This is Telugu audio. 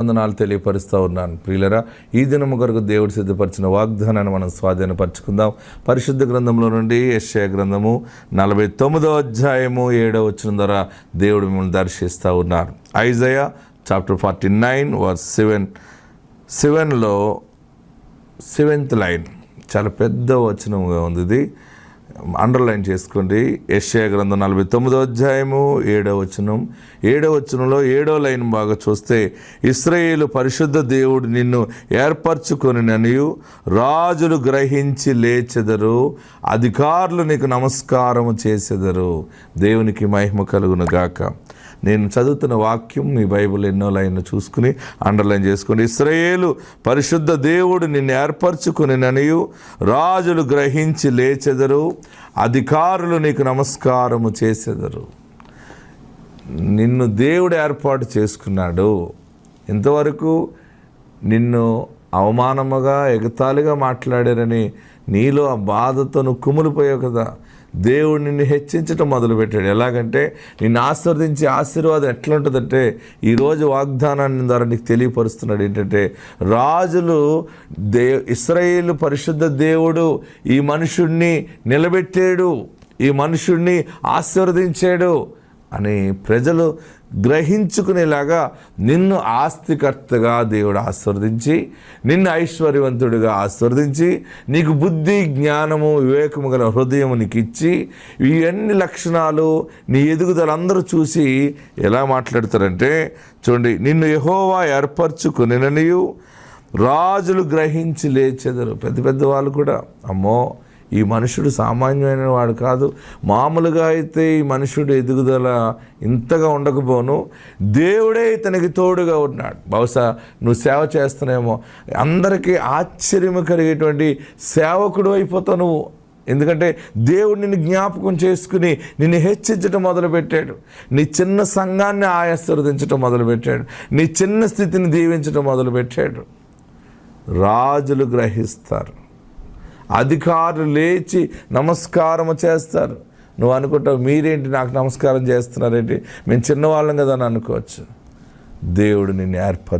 వందనాలు తెలియపరుస్తూ ఉన్నాను. ప్రియులరా ఈ దినము కొరకు దేవుడు సిద్ధపరిచిన వాగ్దానాన్ని మనం స్వాధీనపరచుకుందాం. పరిశుద్ధ గ్రంథంలో నుండి యెషయా గ్రంథము నలభై తొమ్మిదో అధ్యాయము ఏడో వచ్చిన ద్వారా దేవుడు మిమ్మల్ని దర్శిస్తూ ఉన్నారు. ఐజయ చాప్టర్ ఫార్టీ నైన్ వర్ సెవెన్ సెవెన్లో సెవెంత్ లైన్. చాలా పెద్ద వచనముగా ఉంది ఇది. అండర్లైన్ చేసుకోండి. యెషయా గ్రంథం నలభై తొమ్మిదో అధ్యాయము ఏడో వచనం. ఏడో వచనంలో ఏడో లైన్ బాగా చూస్తే ఇస్రాయేలు పరిశుద్ధ దేవుడు నిన్ను ఏర్పరచుకొని ననియు రాజులు గ్రహించి లేచెదరు అధికారులు నీకు నమస్కారము చేసెదరు. దేవునికి మహిమ కలుగును గాక. నేను చదువుతున్న వాక్యం మీ బైబిల్ ఎన్నో లైన్లు చూసుకుని అండర్లైన్ చేసుకోండి ఇస్రాయేలు పరిశుద్ధ దేవుడు నిన్ను ఏర్పరచుకుని ననియు రాజులు గ్రహించి లేచెదరు అధికారులు నీకు నమస్కారము చేసెదరు. నిన్ను దేవుడు ఏర్పాటు చేసుకున్నాడు. ఇంతవరకు నిన్ను అవమానముగా ఎగతాళిగా మాట్లాడారని నీలో ఆ బాధతో నువ్వు కుమిలిపోయావు కదా. దేవుడు నిన్ను హెచ్చించటం మొదలుపెట్టాడు. ఎలాగంటే నిన్ను ఆశీర్వదించే ఆశీర్వాదం ఎట్లుంటుందంటే ఈరోజు వాగ్దానాన్ని ద్వారా నీకు తెలియపరుస్తున్నాడు. ఏంటంటే రాజులు దే ఇస్రాయేల్ పరిశుద్ధ దేవుడు ఈ మనుషుణ్ణి నిలబెట్టాడు. ఈ మనుషుణ్ణి ఆశీర్వదించాడు. అని ప్రజలు గ్రహించుకునేలాగా నిన్ను ఆస్తికర్తగా దేవుడు ఆస్వర్దించి నిన్ను ఐశ్వర్యవంతుడిగా ఆస్వర్దించి నీకు బుద్ధి జ్ఞానము వివేకము గల హృదయము నీకు ఇచ్చి ఇవన్నీ లక్షణాలు నీ ఎదుగుదల అందరూ చూసి ఎలా మాట్లాడతారంటే చూడండి నిన్ను యహోవా ఏర్పరచుకునిననియు రాజులు గ్రహించి లేచెదరు. పెద్ద పెద్ద వాళ్ళు కూడా. అమ్మో ఈ మనుషుడు సామాన్యమైన వాడు కాదు. మామూలుగా అయితే ఈ మనుషుడు ఎదుగుదల ఇంతగా ఉండకపోను. దేవుడే ఇతనికి తోడుగా ఉన్నాడు. బహుశా నువ్వు సేవ చేస్తున్నాయేమో అందరికీ ఆశ్చర్యము కలిగేటువంటి సేవకుడు అయిపోతావు నువ్వు. ఎందుకంటే దేవుడు నిన్ను జ్ఞాపకం చేసుకుని నిన్ను హెచ్చించడం మొదలుపెట్టాడు. నీ చిన్న సంఘాన్ని ఆయాస్వర్దించడం మొదలుపెట్టాడు. నీ చిన్న స్థితిని దీవించడం మొదలుపెట్టాడు. రాజులు గ్రహిస్తారు. అధికారులు లేచి నమస్కారము చేస్తారు. నువ్వు అనుకుంటావు మీరేంటి నాకు నమస్కారం చేస్తున్నారేంటి? మేము చిన్నవాళ్ళం కదా అని అనుకోవచ్చు. దేవుడు నిన్ను ఏర్పరచు